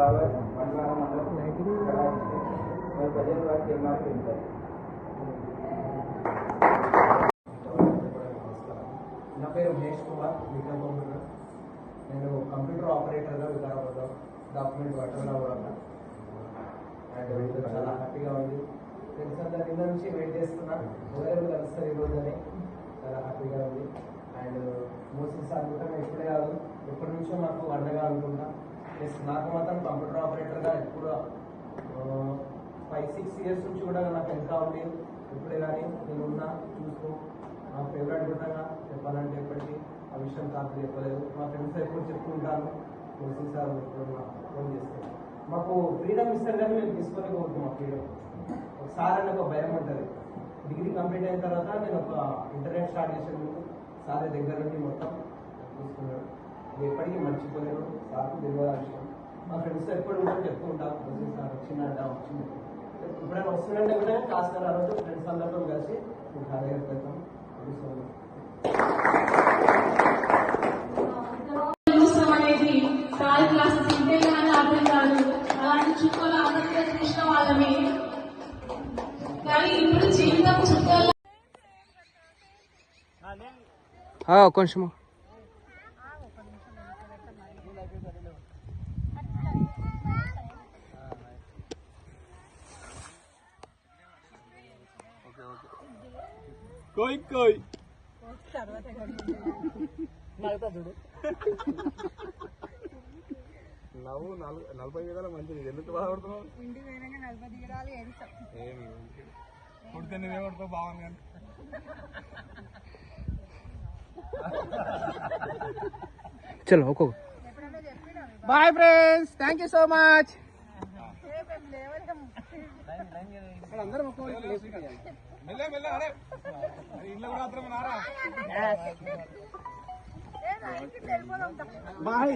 నా పేరు మహేష్ కుమార్ విక్రమపురం నేను కంప్యూటర్ ఆపరేటర్గా వికారాబాద్లో డాక్యుమెంట్ పట్టుకుని అవ్వడం అండ్ చాలా హ్యాపీగా ఉంది. తెలిసిన దాని నుంచి వెయిట్ చేస్తున్నా. ఎవరెవరు కలుస్తారు ఈ చాలా హ్యాపీగా ఉంది. అండ్ మోసీ సార్ కూడా ఇప్పుడే కాదు. ఎప్పటి నుంచో నాకు అండగా అనుకుంటా ప్లస్ నాకు మాత్రం కంప్యూటర్ ఆపరేటర్గా ఎప్పుడు ఫైవ్ సిక్స్ ఇయర్స్ నుంచి కూడా నాకు ఎంత ఉంది ఇప్పుడే కానీ నేను ఉన్నా చూసుకో నా ఫేవరెట్ కూడా చెప్పాలంటే ఎప్పటికీ ఆ విషయం కాదు చెప్పలేదు. మా ఫ్రెండ్స్ ఎప్పుడు చెప్పుకుంటాను మోసీ సార్ ఫోన్ చేస్తాను మాకు ఫ్రీడమ్ ఇస్తారు కానీ మేము తీసుకొని పోతున్నాం మా ఫ్రీడమ్ ఒకసారి అని ఒక భయం ఉంటుంది. డిగ్రీ కంప్లీట్ అయిన తర్వాత నేను ఒక ఇంటర్నెట్ స్టార్ట్ చేసే ముందు సార్ దగ్గర నుండి మొత్తం చూసుకున్నాడు ఎప్పటికీ మర్చిపోలేను సార్కు తెలియదు విషయం మా ఫ్రెండ్స్ ఎప్పుడు కూడా చెప్తూ ఉంటాం "రోజు సార్ వచ్చిందంట వచ్చింది ఎప్పుడైనా వస్తుందంటే కూడా క్లాస్ ఆ రోజు ఫ్రెండ్స్ అందరితో కలిసి మేము ఖాళీ వెళ్తాం కోయ్ కోయ్. నవ్వు నలు- నలభై వేల మంచిది. ఎందుకు బాధపడుతున్నావు? ఏమి? పుడితే నువ్వే బాగుంది కానీ చలో ఒక్కో bye friends thank you so much మెల్ల మెల్ల అరే అరే ఇంట్లో కూడా అర్థం నారా బాయ్.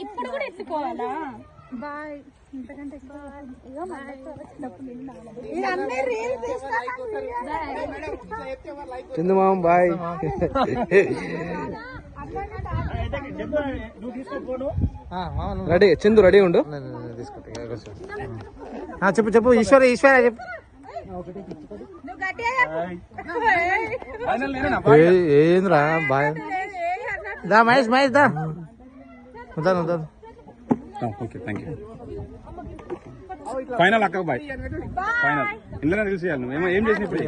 ఇప్పుడు కూడా ఎత్తుకోవాలా? చందు మామ బాయ్ రెడీ చందు రెడీ ఉండు ఆ, చెప్పు చెప్పు ఈశ్వర ఈశ్వర చెప్పు ఏంద్రా బాయ్ దా మహేష్ మహేష్ దా వద్దాను వద్దాను ఓకే థ్యాంక్ యూ ఫైనల్ అక్క బాయ్ ఫైనల్ ఇందులోనే తెలిసేయాలి నువ్వు. ఏమో ఏం చేసిన ఇప్పుడు?